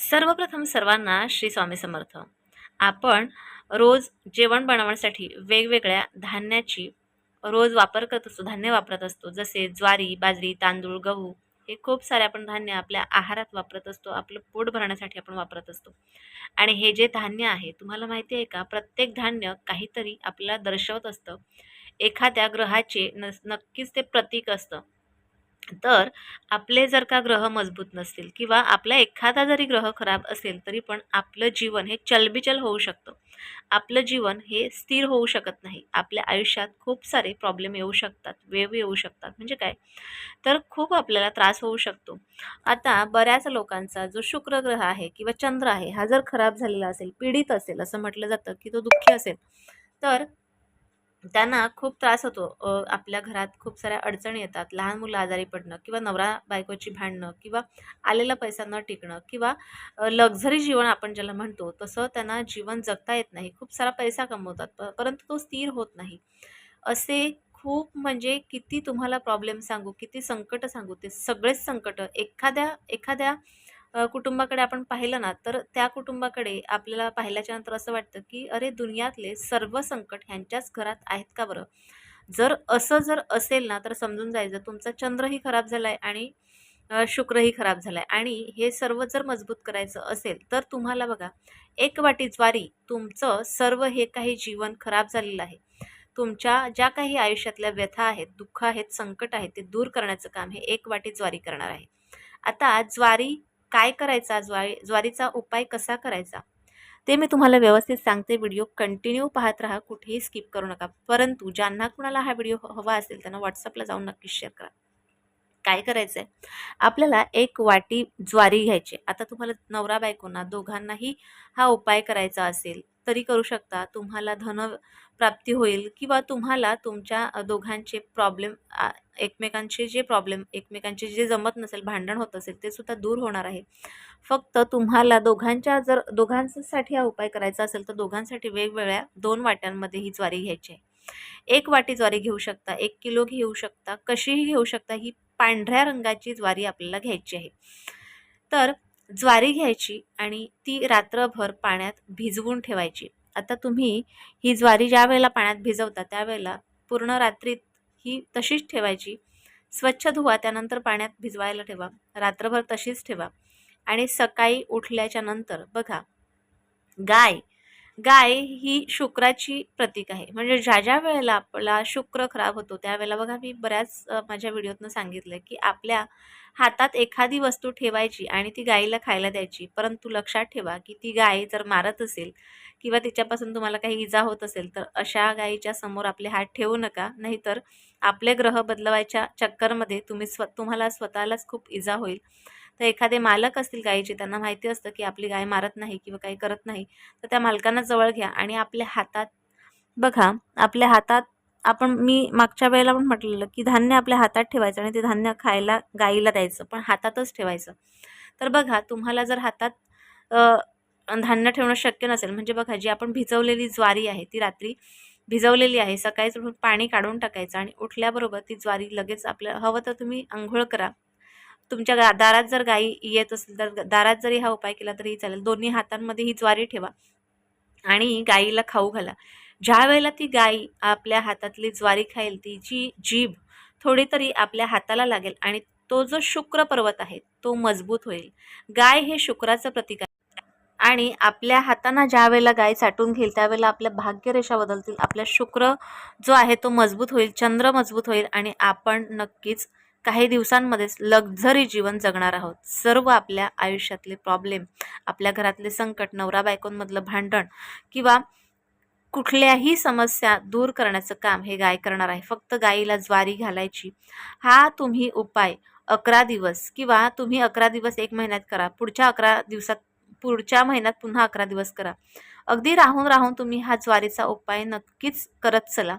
सर्वप्रथम सर्वांना श्री स्वामी समर्थ. आपण रोज जेवण बनवण्यासाठी वेगवेगळ्या धान्याची रोज वापर करत असतो धान्य वापरत असतो. जसे ज्वारी बाजरी तांदूळ गहू हे खूप सारे आपण धान्य आपल्या आहारात वापरत असतो. आपलं पोट भरण्यासाठी आपण वापरत असतो. आणि हे जे धान्य आहे तुम्हाला माहिती आहे का? प्रत्येक धान्य काहीतरी आपल्याला दर्शवत असतं. एखाद्या ग्रहाचे न नक्कीच ते प्रतीक असतं. तर आपले जर का ग्रह मजबूत नसतील किंवा आपला एखादा जरी ग्रह खराब असेल तरी पण आपलं जीवन हे चलबिचल होऊ शकतं. आपलं जीवन हे स्थिर होऊ शकत नाही. आपल्या आयुष्यात खूप सारे प्रॉब्लेम येऊ शकतात वेव येऊ शकतात. म्हणजे काय? तर खूप आपल्याला त्रास होऊ शकतो. आता बऱ्याच लोकांचा जो शुक्र ग्रह आहे किंवा चंद्र आहे हा जर खराब झालेला असेल पीडित असेल असं म्हटलं जातं की तो दुःखी असेल तर त्यांना खूप त्रास होतो. आपल्या घरात खूप साऱ्या अडचणी येतात. लहान मुलं आजारी पडणं किंवा नवरा बायकोची भांडणं किंवा आलेला पैसा न टिकणं किंवा लक्झरी जीवन आपण ज्याला म्हणतो तसं त्यांना जीवन जगता येत नाही. खूप सारा पैसा कमवतात. प परंतु तो स्थिर होत नाही. असे खूप म्हणजे किती तुम्हाला प्रॉब्लेम सांगू किती संकट सांगू ते सगळेच संकट एखाद्या एखाद्या कुटुंबाकडे आपण पाहिलं ना तर त्या कुटुंबाकडे आपल्याला पाहिल्याच्या नंतर असं वाटतं की अरे दुनियातले सर्व संकट ह्यांच्याच घरात आहेत का बरं? जर असं जर असेल ना तर समजून जायचं तुमचा चंद्रही खराब झाला आहे आणि शुक्रही खराब झाला आहे आणि हे सर्व जर मजबूत करायचं असेल तर तुम्हाला बघा एक वाटी ज्वारी तुमचं सर्व हे काही जीवन खराब झालेलं आहे. तुमच्या ज्या काही आयुष्यातल्या व्यथा आहेत दुःख आहेत संकट आहेत ते दूर करण्याचं काम हे एक वाटी ज्वारी करणार आहे. आता ज्वारी काय करायचा ज्वारी ज्वारीचा उपाय कसा करायचा? ते मी तुम्हाला व्यवस्थित सांगते. व्हिडिओ कंटिन्यू पाहत राहा. कुठेही स्किप करू नका. परंतु ज्यांना कुणाला हा व्हिडिओ हवा असेल त्यांना व्हॉट्सअपला जाऊन नक्कीच शेअर करा. काय करायचं आहे आपल्याला एक वाटी ज्वारी घ्यायची. आता तुम्हाला नवरा बायकोंना दोघांनाही हा उपाय करायचा असेल तरी करू शकता. तुम्हाला धन प्राप्ती होईल किंवा तुम्हाला तुमच्या दोघांचे प्रॉब्लेम एकमेकांचे जे प्रॉब्लेम एकमेकांचे जे जमत नसेल भांडण होत असेल ते सुद्धा दूर होणार आहे. फक्त तुम्हाला दोघांच्या जर दोघांसाठी हा उपाय करायचा असेल तर दोघांसाठी वेगवेगळ्या दोन वाट्यांमध्ये ही ज्वारी घ्यायची आहे. एक वाटी ज्वारी घेऊ शकता एक किलो घेऊ शकता कशीही घेऊ शकता ही पांढऱ्या रंगाची ज्वारी आपल्याला घ्यायची आहे. तर ज्वारी घ्यायची आणि ती रात्रभर पाण्यात भिजवून ठेवायची. आता तुम्ही ही ज्वारी ज्या वेळेला पाण्यात भिजवता त्यावेळेला पूर्ण रात्रीत ही तशीच ठेवायची. स्वच्छ धुवा त्यानंतर पाण्यात भिजवायला ठेवा. रात्रभर तशीच ठेवा. आणि सकाळी उठल्याच्या नंतर बघा गाय गाय ही शुक्राची प्रतीक आहे. म्हणजे ज्या ज्या वेळेला आपला शुक्र खराब होतो त्यावेळेला बघा मी बऱ्याच माझ्या व्हिडिओतनं सांगितलं की आपल्या हातात एखादी वस्तू ठेवायची आणि ती गायीला खायला द्यायची परंतु लक्षात ठेवा की ती गाय जर मारत असेल किंवा तिच्यापासून तुम्हाला काही इजा होत असेल तर अशा गायीच्या समोर आपले हात ठेवू नका. नाहीतर आपले ग्रह बदलवायच्या चक्करमध्ये तुम्ही स्व तुम्हाला स्वतःलाच खूप इजा होईल. तर एखादे मालक असतील गायीचे त्यांना माहिती असतं की आपली गाय मारत नाही किंवा काही करत नाही तर त्या मालकांना जवळ घ्या आणि आपल्या हातात बघा आपल्या हातात आपण मी मागच्या वेळेला पण म्हटलेलं की धान्य आपल्या हातात ठेवायचं आणि ते धान्य खायला गाईला द्यायचं पण हातातच ठेवायचं. तर बघा तुम्हाला जर हातात धान्य ठेवणं शक्य नसेल म्हणजे बघा जी आपण भिजवलेली ज्वारी आहे ती रात्री भिजवलेली आहे सकाळीच उठून पाणी काढून टाकायचं आणि उठल्याबरोबर ती ज्वारी लगेच आपल्या हवं तर तुम्ही आंघोळ करा. तुमच्या गा दारात जर गाई येत असेल तर दारात जरी हा उपाय केला तरीही चालेल. दोन्ही हातांमध्ये ही ज्वारी ठेवा आणि गाईला खाऊ घाला. ज्या वेळेला ती गाई आपल्या हातातली ज्वारी खाईल तिची जीभ थोडी तरी आपल्या हाताला लागेल आणि तो जो शुक्र पर्वत आहे तो मजबूत होईल. गाय हे शुक्राचं प्रतीक आहे आणि आपल्या हातांना ज्या वेळेला गाय चाटून घेईल त्यावेळेला आपल्या भाग्यरेषा बदलतील. आपल्या शुक्र जो आहे तो मजबूत होईल चंद्र मजबूत होईल आणि आपण नक्कीच काही दिवसांमध्येच लक्झरी जीवन जगणार आहोत. सर्व आपल्या आयुष्यातले प्रॉब्लेम आपल्या घरातले संकट नवरा बायकोंमधलं भांडण किंवा कुठल्याही समस्या दूर करण्याचं काम हे गाय करणार आहे. फक्त गायीला ज्वारी घालायची. हा तुम्ही उपाय अकरा दिवस किंवा तुम्ही अकरा दिवस एक महिन्यात करा. पुढच्या अकरा दिवसात पुढच्या महिन्यात पुन्हा अकरा दिवस करा. अगदी राहून राहून तुम्ही हा ज्वारीचा उपाय नक्कीच करत चला.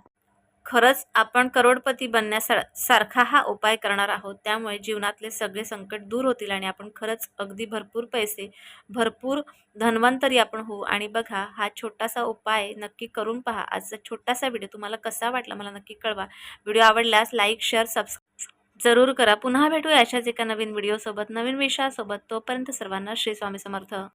खरंच आपण करोडपती बनण्यासा सारखा हा उपाय करणार आहोत. त्यामुळे जीवनातले सगळे संकट दूर होतील आणि आपण खरंच अगदी भरपूर पैसे भरपूर धनवंतरी आपण होऊ. आणि बघा हा छोटासा उपाय नक्की करून पहा. आजचा छोटासा व्हिडिओ तुम्हाला कसा वाटला मला नक्की कळवा. व्हिडिओ आवडल्यास लाईक शेअर सबस्क्राईब जरूर करा. पुन्हा भेटूया अशाच एका नवीन व्हिडिओसोबत नवीन विषयासोबत. तोपर्यंत सर्वांना श्री स्वामी समर्थ.